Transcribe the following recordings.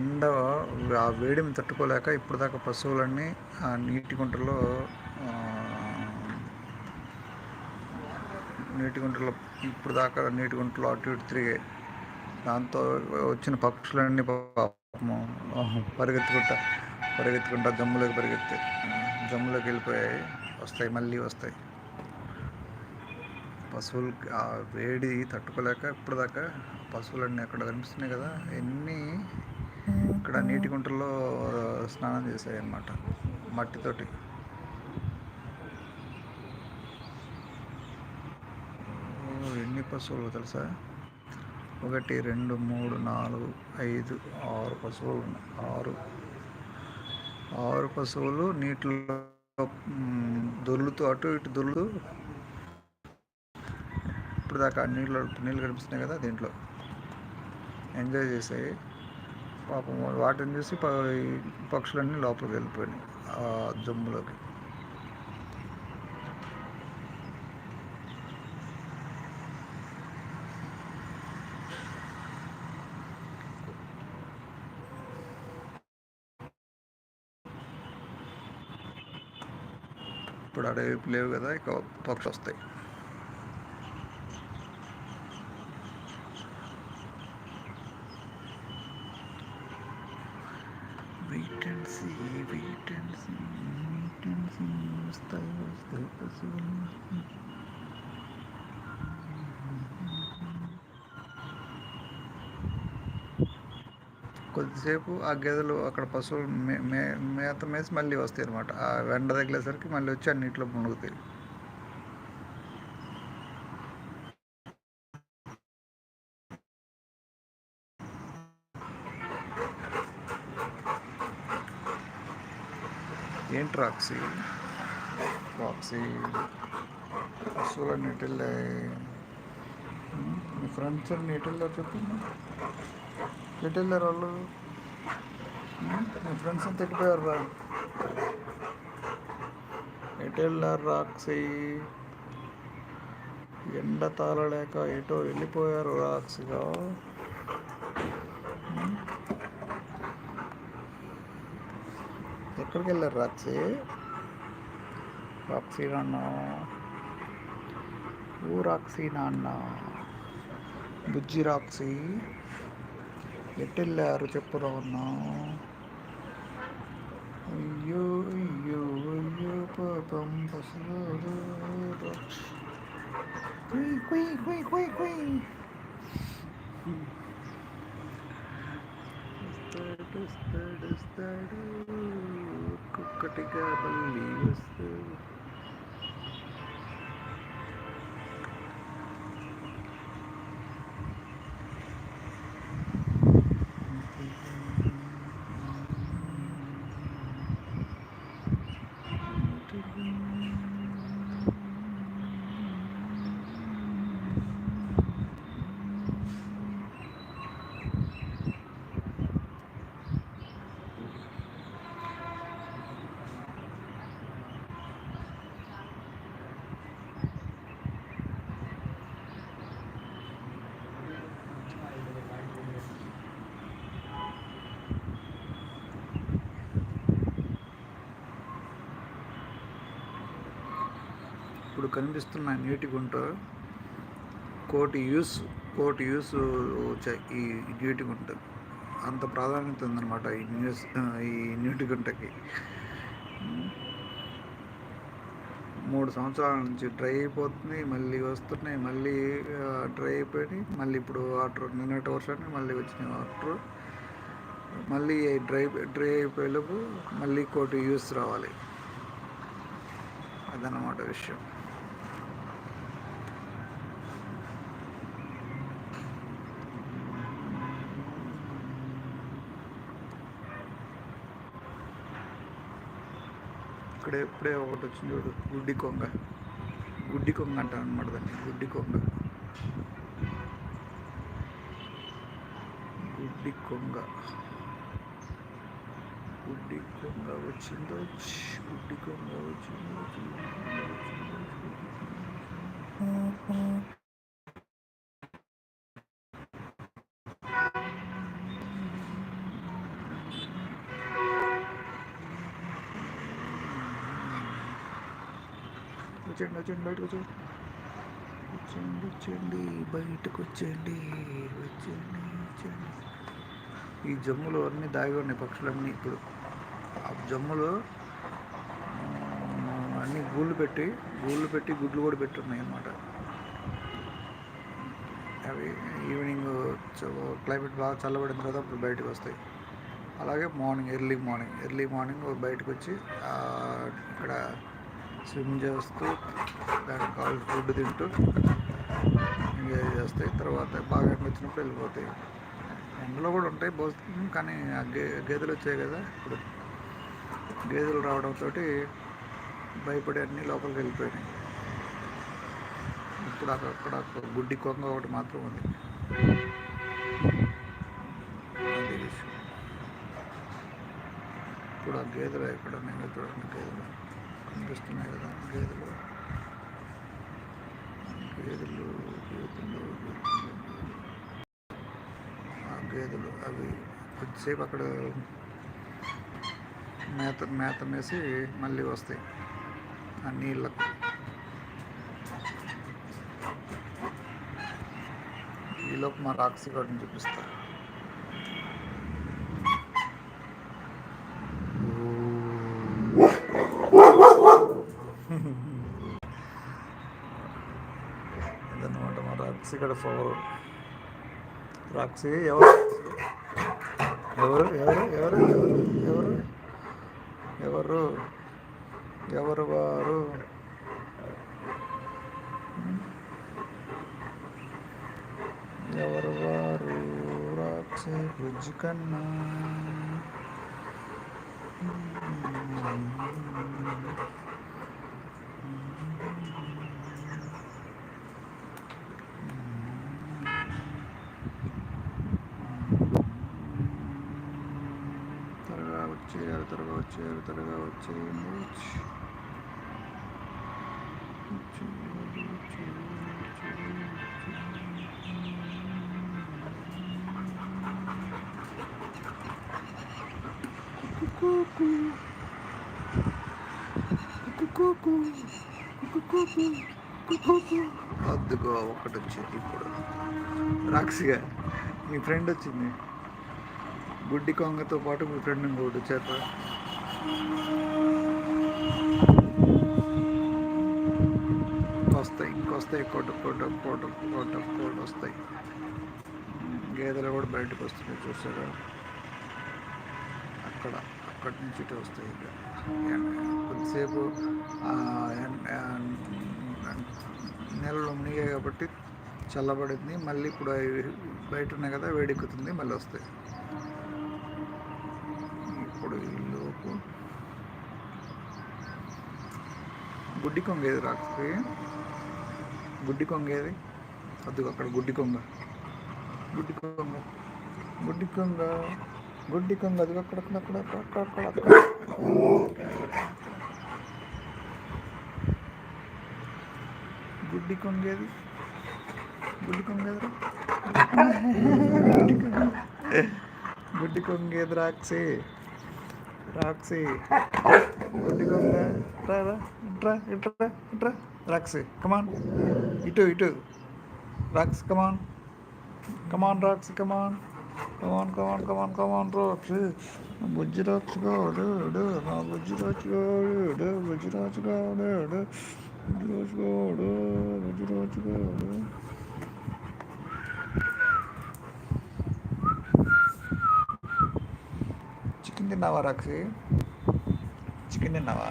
ఎండ ఆ వేడిని తట్టుకోలేక ఇప్పుడు దాకా పశువులన్నీ ఆ నీటి గుంటలో నీటి గుంటలో ఇప్పుడు దాకా నీటి గుంటలో అటు ఇటు తిరిగాయి. దాంతో వచ్చిన పక్షులన్నీ పాపము పరిగెత్తుకుంటా పరిగెత్తుకుంటా జమ్ములోకి పరిగెత్తి జమ్ములోకి వెళ్ళిపోయాయి. వస్తాయి మళ్ళీ వస్తాయి. పశువులకి ఆ వేడి తట్టుకోలేక ఇప్పుడు దాకా పశువులన్నీ అక్కడ కనిపిస్తున్నాయి కదా. ఎన్ని ఇక్కడ నీటి గుంటల్లో స్నానం చేశాయి అన్నమాట మట్టితోటి ఎన్ని పశువులు తెలుసా? ఒకటి రెండు మూడు నాలుగు ఐదు ఆరు పశువులు ఉన్నాయి. ఆరు. ఆరు పశువులు నీటిలో దొర్లుతూ అటు ఇటు దొర్లుతూ ఇప్పుడు దాకా నీళ్ళు నీళ్ళు కనిపిస్తున్నాయి కదా దీంట్లో. ఎంజాయ్ చేసాయి. పాపం వాటిని చూసి పక్షులన్నీ లోపలికి వెళ్ళిపోయినాయి ఆ జమ్ములోకి. ఇప్పుడు అడవి లేవు కదా ఇక పక్షి వస్తాయి. కొద్దిసేపు ఆ గేదెలు అక్కడ పశువులు మే మే మేత మేసి మళ్ళీ వస్తాయి అనమాట ఆ వెండ తగిలేసరికి మళ్ళీ వచ్చి ఆ నీటిలో మునుగుతాయి. ఏంటి రాక్సీ ప్రాక్సీ పశువుల నీటిల్లే మీ ఫ్రెండ్స్ నీటిల్లో వెళ్ళారు చెప్పు ఎటు వెళ్ళారు వాళ్ళు మీ ఫ్రెండ్స్ అంతా ఎక్కిపోయారు రా ఎటు వెళ్ళారు రాక్సీ ఎండ తాళలేక ఎటో వెళ్ళిపోయారు రాక్సిగా ఎక్కడికి వెళ్ళారు రాక్సీ రాక్సీ నాన్న ఊ రాక్సీ నాన్న బుజ్జి రాక్సీ ఎటు వెళ్ళారు చెప్పురా ఉన్నా అయ్యో అయ్యో అయ్యో పాపం పసులు రాక్ష కుయ్ కుయ్ కుయ్ కుయ్ కుయ్ వస్తాడు వస్తాడు వస్తాడు ఒక్కొక్కటిగా మళ్ళీ వస్తాడు ఇప్పుడు కనిపిస్తున్న నీటి గుంట కోటి యూస్ కోటి యూస్ వచ్చాయి ఈ నీటి గుంట. అంత ప్రాధాన్యత ఉందన్నమాట ఈ న్యూస్ ఈ నీటి గుంటకి. మూడు సంవత్సరాల నుంచి డ్రై అయిపోతుంది మళ్ళీ వస్తున్నాయి మళ్ళీ డ్రై అయిపోయినాయి మళ్ళీ ఇప్పుడు వాటర్ నిన్నటి వర్షానికి మళ్ళీ వచ్చినాయి వాటర్. మళ్ళీ డ్రై డ్రై అయిపోయేలోపు మళ్ళీ కోటి యూస్ రావాలి. అదన్నమాట విషయం. ఇక్కడ ఇప్పుడే ఒకటి వచ్చింది చూడు గుడ్డి కొంగ. గుడ్డి కొంగ అంటాను అనమాట దాన్ని గుడ్డి కొంగ. గుడ్డి కొంగ. గుడ్డి కొంగ వచ్చిందో గుడ్డి కొంగ వచ్చిందో. వచ్చేయండి వచ్చేయండి బయటకు వచ్చేయండి వచ్చేయండి వచ్చేయండి బయటకు వచ్చేయండి వచ్చేయండి వచ్చేయండి. ఈ జమ్ములు అన్నీ దాగి ఉన్నాయి పక్షులన్నీ ఇప్పుడు. ఆ జమ్ములు అన్నీ గూళ్ళు పెట్టి గూళ్ళు పెట్టి గుడ్లు కూడా పెట్టున్నాయి అన్నమాట. అవి ఈవినింగ్ క్లైమేట్ బాగా చల్లబడిన తర్వాత అప్పుడు బయటకు వస్తాయి. అలాగే morning early morning early morning బయటకు వచ్చి ఇక్కడ స్విమ్ చేస్తూ దానికి కావాలి ఫుడ్ తింటూ ఎంజాయ్ చేస్తాయి తర్వాత బాగా వచ్చినప్పుడు వెళ్ళిపోతాయి. ఎండలో కూడా ఉంటాయి భోజనం కానీ ఆ గే గేదెలు వచ్చాయి కదా ఇప్పుడు. గేదెలు రావడంతో భయపడి అన్నీ లోపలికి వెళ్ళిపోయినాయి. ఇప్పుడు అక్కడ గుడ్డి కొంగ ఒకటి మాత్రం ఉంది. ఇప్పుడు ఆ గేదెలు ఎక్కడ నేను చూడండి గేదెలు. కనిపిస్తున్నాయి కదా గేదెలు. గేదెలు గేదెలు ఆ గేదెలు అవి కొద్దిసేపు అక్కడ మేత మేత వేసి మళ్ళీ వస్తాయి. ఆ నీళ్ళకు. ఈలోపు మా రాక్సీ గార్డెన్ చూపిస్తారు రాక్సీ కూడా ఫోర్. రాక్సీ ఎవరు? ఎవరు? ఎవరు? ఎవరు? ఎవరు? ఎవరు? ఎవరు వారు? ఎవరు వారు? రాక్షి బ్రిడ్జ్ కన్నా. Mm-hmm. వచ్చేయాలి త్వరగా వచ్చేయాలి త్వరగా వచ్చేయండి అద్దుకో ఒకటి వచ్చింది ఇప్పుడు. రాక్సిగా మీ ఫ్రెండ్ వచ్చింది. గుడ్డి కొంగతో పాటు మీ ఫ్రెండ్ ఇంకోటి వచ్చారు వస్తాయి ఇంకొస్తాయి కోట కోట కోట కోట కోట వస్తాయి. గేదెలు కూడా బయటకు వస్తున్నాయి చూసారా? అక్కడ అక్కడి నుంచి ఇటు వస్తాయి ఇక. కొద్దిసేపు నెలలో మునిగాయి కాబట్టి చల్లబడింది. మళ్ళీ ఇప్పుడు అవి బయట ఉన్నాయి కదా వేడెక్కుతుంది మళ్ళీ వస్తాయి ఇప్పుడు ఈలోపు గుడ్డి కొంగ ఏది రాకపోతే గుడ్డి కొంగ ఏది? అదిగో అక్కడ గుడ్డి కొంగ. గుడ్డి కొంగ. గుడ్డి కొంగ. గుడ్డి కొంగ అదిగో అక్కడ అక్కడ అక్కడ అక్కడ అక్కడ గుడ్డి కొంగ ఏది? గుడ్డి కొంగ గుడ్డి కొంగ. గుడ్డి కొంగ ఎదురాక్సి గుడ్డికొంగ రా రా ఇట్రా ఇట్రా ఇట్రా రాక్సీ కమాన్ ఇటు ఇటు Rox come on come on Rox come on come on come on come on come on Rox Bujji Rox గాడు నా బుజ్జి రాజు గాడు బుజ్జి రాజు గాడు బుజ్జి రాజు గాడు బుజ్జి రాజు గాడు చికెన్ తిన్నావా రాక్సి చికెన్ తిన్నావా?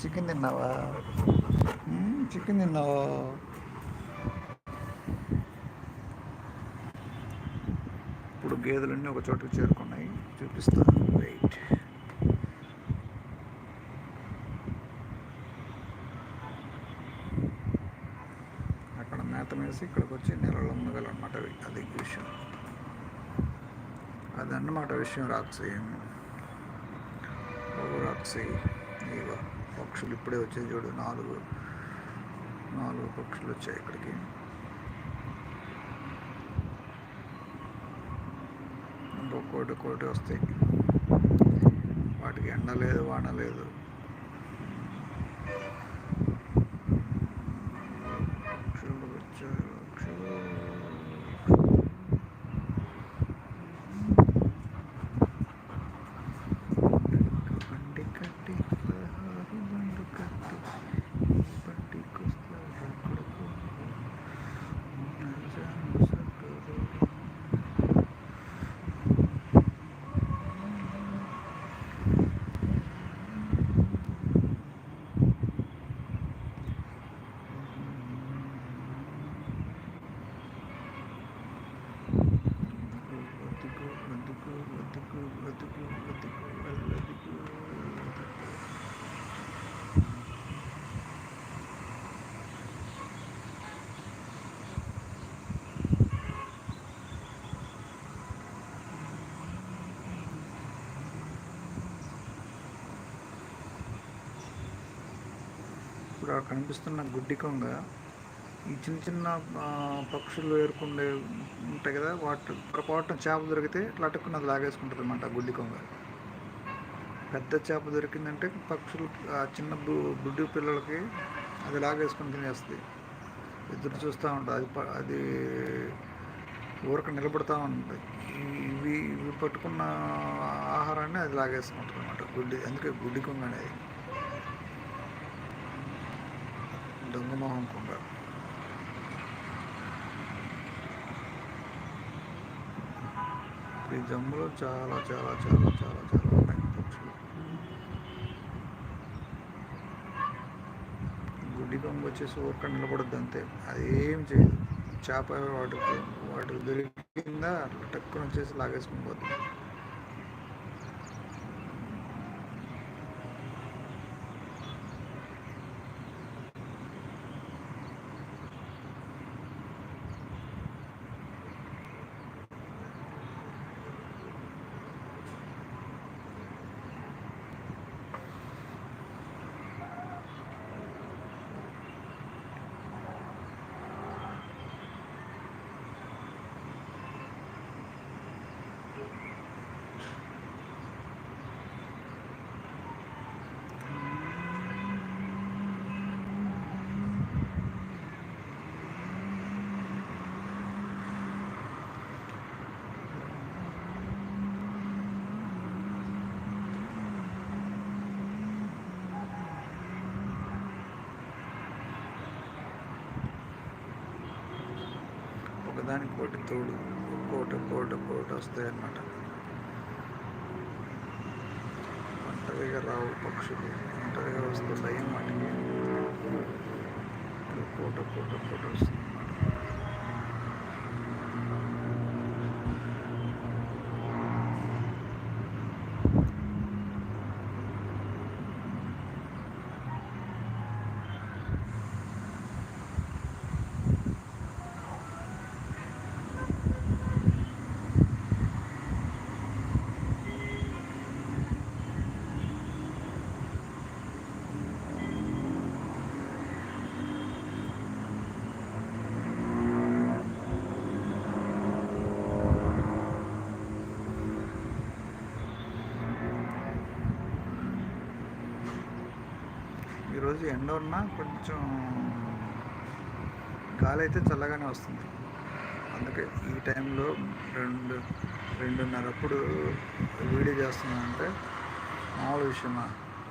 చికెన్ తిన్నావా? చికెన్ తిన్నావా? ఇప్పుడు గేదెలన్నీ ఒక చోటుకు చేరుకున్నాయి. చూపిస్తాను వెయిట్ అక్కడ మేత వేసి ఇక్కడికి వచ్చి నెలలో ఉండగలన్నమాట అవి అది విషయం అదన్నమాట విషయం రాక్సి ఓ రాక్సి ఇవ పక్షులు ఇప్పుడే వచ్చాయి చూడు. నాలుగు నాలుగు పక్షులు వచ్చాయి ఇక్కడికి. ఇంకొకటి కోటి వస్తాయి. వాటికి ఎండ లేదు వాన లేదు. బతుకు బతుకు బతుకు బతుకు వద్దుకు ఇప్పుడు కనిపిస్తున్న గుడ్డి కొంగ ఈ చిన్న చిన్న పక్షులు ఏర్కొండే ఉంటాయి కదా వాటి పొరపాటున చేప దొరికితే ఇట్లా అది లాగేసుకుంటుంది అనమాట గుడ్డి కొంగ. పెద్ద చేప దొరికిందంటే పక్షులు ఆ చిన్న బు గుడ్డి పిల్లలకి అది లాగేసుకుని తినేస్తుంది. ఎదురు చూస్తూ ఉంటుంది అది ప- అది ఊరక నిలబడుతూ ఉంటుంది. ఇవి ఇవి పట్టుకున్న ఆహారాన్ని అది లాగేసుకుంటుంది అనమాట గుడ్డి అందుకే గుడ్డి కొంగ అనేది. దొంగ మొహం కొంగ. ఈ జమ్ములో చాలా చాలా చాలా చాలా చాలా ఉన్నాయి పక్షులు. గుడ్డి కొంగ వచ్చేసి ఒక్క నిలబడద్దు అంతే. అది ఏం చేయదు. చేప వాటికి వాటికి దొరికిందా అట్లా టక్కున వచ్చేసి లాగేసుకుని పోతుంది ఒకదానికి ఒకటి తోడు ఒక్కోటి ఒక్కోటి ఒక్కోటి వస్తాయి అన్నమాట ఒంటరిగా రావు పక్షులు ఒంటరిగా వస్తుంటాయి వాటికి ఒక్కోటి ఒక్కోటి ఒక్కోటి వస్తుంది అన్నమాట ఎండ ఉన్నా కొంచెం గాలి అయితే చల్లగానే వస్తుంది. అందుకే ఈ టైంలో రెండు రెండున్నరప్పుడు వీడియో చేస్తున్నానంటే మామూలు విషయమా?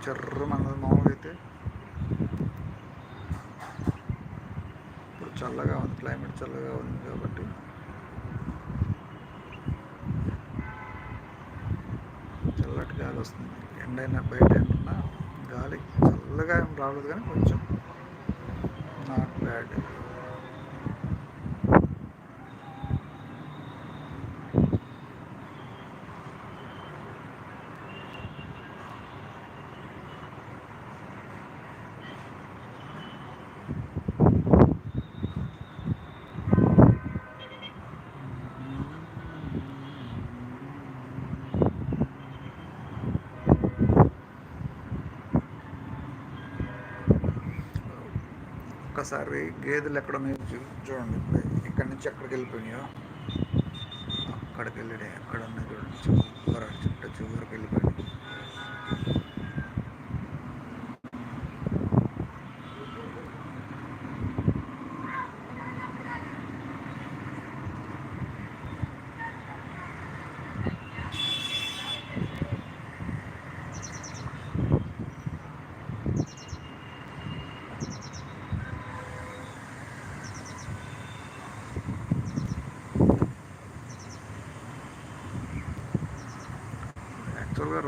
చర్ర అన్నది మామూలుగా అయితే ఇప్పుడు చల్లగా ఉంది క్లైమేట్ చల్లగా ఉంది కాబట్టి. చల్లటి గాలి వస్తుంది. ఎండైనా బయట ఎండున్నా గాలి చల్లగా ఏం రాలేదు కానీ కొంచెం నాట్ బ్యాడ్ ఒక్కసారి గేదెలు ఎక్కడ మీరు చూడండి ఇప్పుడు. ఇక్కడి నుంచి ఎక్కడికి వెళ్ళిపోయినాయో? అక్కడికి వెళ్ళాడే ఎక్కడ ఉన్నాయి చూడండి చివర చుట్టూ చివరికి వెళ్ళిపోయినాయి.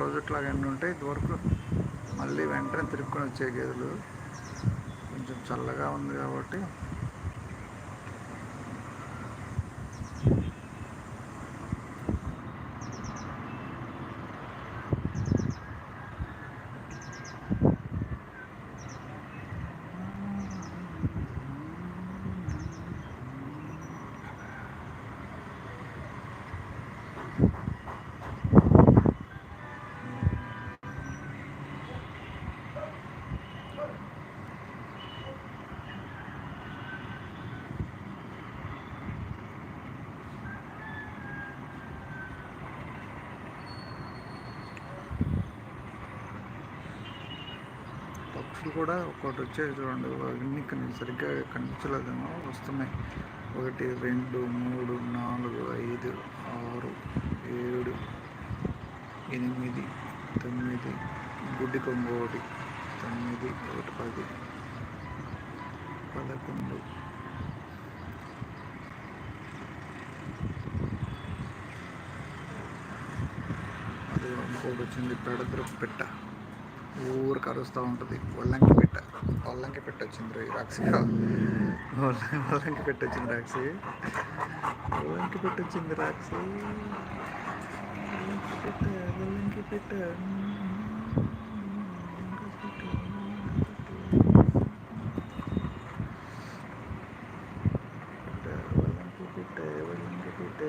యాక్చువల్గా రోజుట్లాగా అన్నీ ఉంటాయి. ఇదివరకు మళ్ళీ వెంటనే తిరుక్కొని వచ్చే గేదెలు కొంచెం చల్లగా ఉంది కాబట్టి పక్షులు కూడా ఒకటి వచ్చే చూడండి. అన్ని కని సరిగ్గా కనిపించలేదేమో. వస్తున్నాయి. ఒకటి రెండు మూడు నాలుగు ఐదు ఆరు ఏడు ఎనిమిది తొమ్మిది గుడ్డి కొంగు ఒకటి తొమ్మిది ఒకటి పది పదకొండు అది ఇంకోటి వచ్చింది. పెడద్రపు పెట్ట ఊరు కరుస్తూ ఉంటుంది. ఒళ్ళంకి పెట్ట ఒళ్ళంకి పెట్టొచ్చింది వచ్చింది రాక్షి ఒళ్ళంకి పెట్టొచ్చింది రాక్షి. ఒళ్ళంకి పెట్టొచ్చింది రాక్షి. పెట్ట ఒళ్ళంకి పెట్ట ఒళ్ళంకి పెట్ట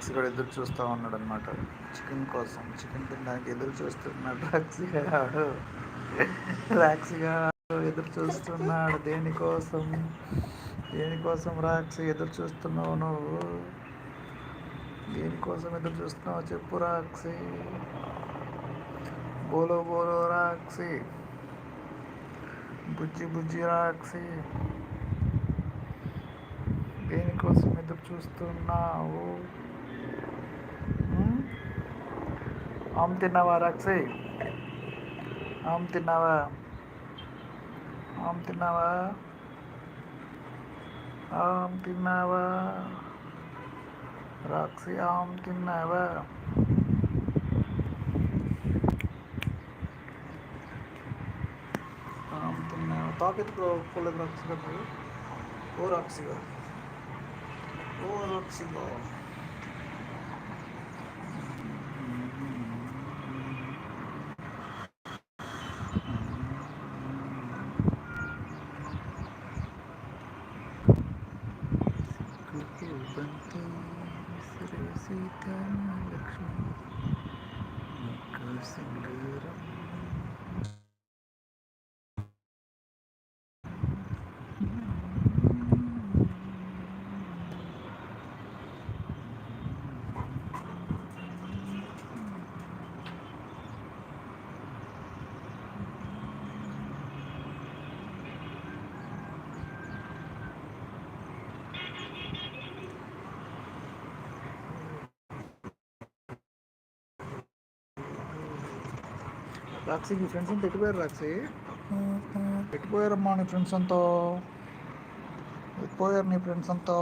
టాక్సీ కూడా ఎదురు చూస్తూ ఉన్నాడు అనమాట చికెన్ కోసం. చికెన్ తినడానికి ఎదురు చూస్తున్నాడు టాక్సీ గాడు. టాక్సీ గాడు ఎదురు చూస్తున్నాడు. దేనికోసం దేనికోసం రాక్స్ ఎదురు చూస్తున్నావు నువ్వు? దేనికోసం ఎదురు చూస్తున్నావు చెప్పు రాక్సి. బోలో బోలో రాక్సి. బుజ్జి బుజ్జి రాక్సి. దేనికోసం ఎదురు చూస్తున్నావు? ఆమ్ తిన్నావా రాక్సీ ఆమ్ తిన్నావా ఆమ్ తిన్నావా ఆమ్ తిన్నావా రాక్సీ ఆమ్ తిన్నావా ఆమ్ తిన్నావా తాకెత్తుకో పోలేదు రాక్సీ గారు ఓ రాక్సీ గారు ఓ రాక్సీ സീതാരാമ ലക്ഷ്മി സിംഗേറും రాక్సీ మీ ఫ్రెండ్స్ అంతా ఎట్టిపోయారు రాక్సీ? ఎట్టిపోయారమ్మా నీ ఫ్రెండ్స్ అంతా? ఎట్టిపోయారు నీ ఫ్రెండ్స్ అంతా?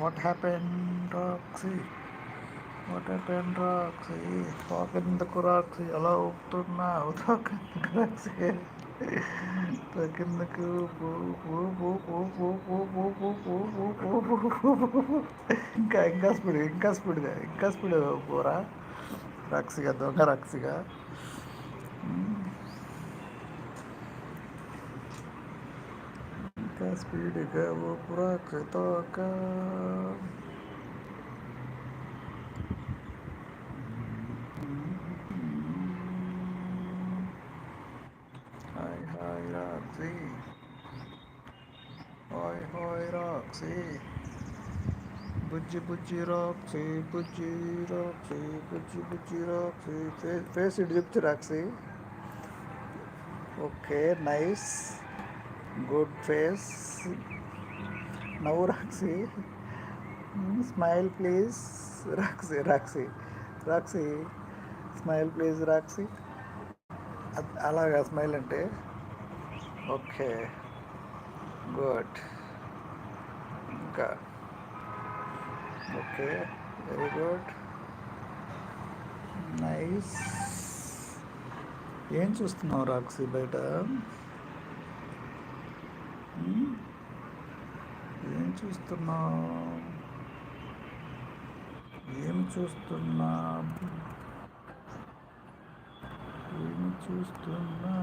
What happen Roxy? What happen Roxy? తోకెందుకు Roxy? అలా ఊపుతున్నావు తోకెందుకు రాక్సీ? తోకెందుకు ఇంకా ఇంకా స్పీడ్ ఇంకా స్పీడ్గా ఇంకా స్పీడ్ పోరా రాక్సిగా దొంగ రాక్సిగా ఇంకా స్పీడ్గా ఓ రాక్షి రాక్సీ బుజ్జి బుజ్జి రాక్సీ బుజ్జి రాక్సీ బుజ్జి బుజ్జి రాక్సీ ఫేస్ ఫేస్ ఇటు చెప్తే Roxy okay nice good face నవ్వు Roxy smile please Roxy Roxy Roxy smile please Roxy అ- అలాగా స్మైల్ అంటే. ఓకే గుడ్ ఇంకా ఓకే వెరీ గుడ్ నైస్ ఏం చూస్తున్నావు రాక్సి బయట? Hmm? ఏం చూస్తున్నావు? ఏం చూస్తున్నా? ఏం చూస్తున్నా?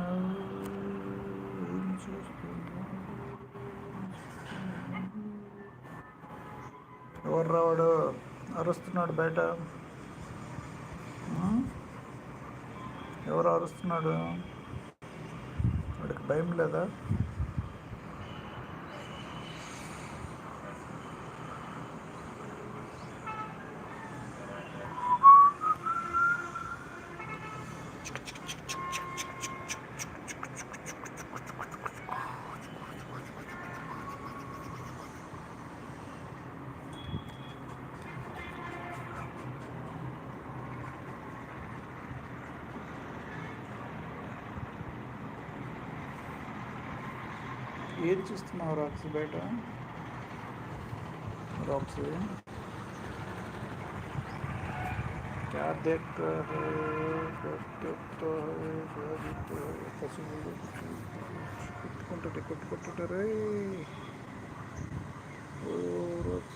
ఎవర్రావాడు అరుస్తున్నాడు బయట. ఎవరు అరుస్తున్నాడు? వాడికి భయం లేదా? इस्तेमाल हो रहा है। से। क्या देखता है? देखता है देखता है पॉसिबल कुट कुट कुट कुट रे ओ रॉक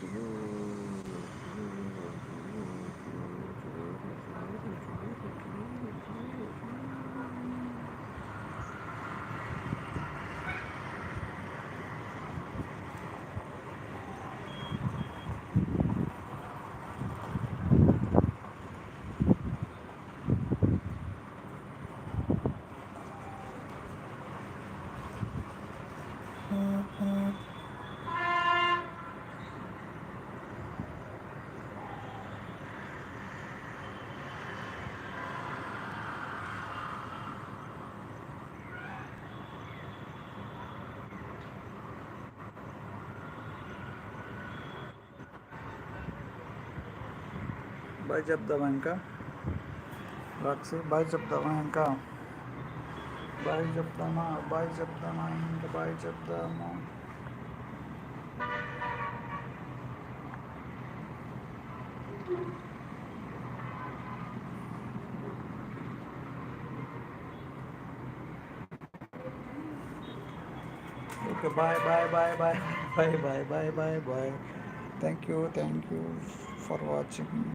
बाय जप्दावा इनका। राक्षस बाय जप्दावा इनका। बाय जप्दामा बाय जप्दामा इनका bye जप्दामा okay, bye bye bye bye bye bye bye bye bye. Thank you thank you for watching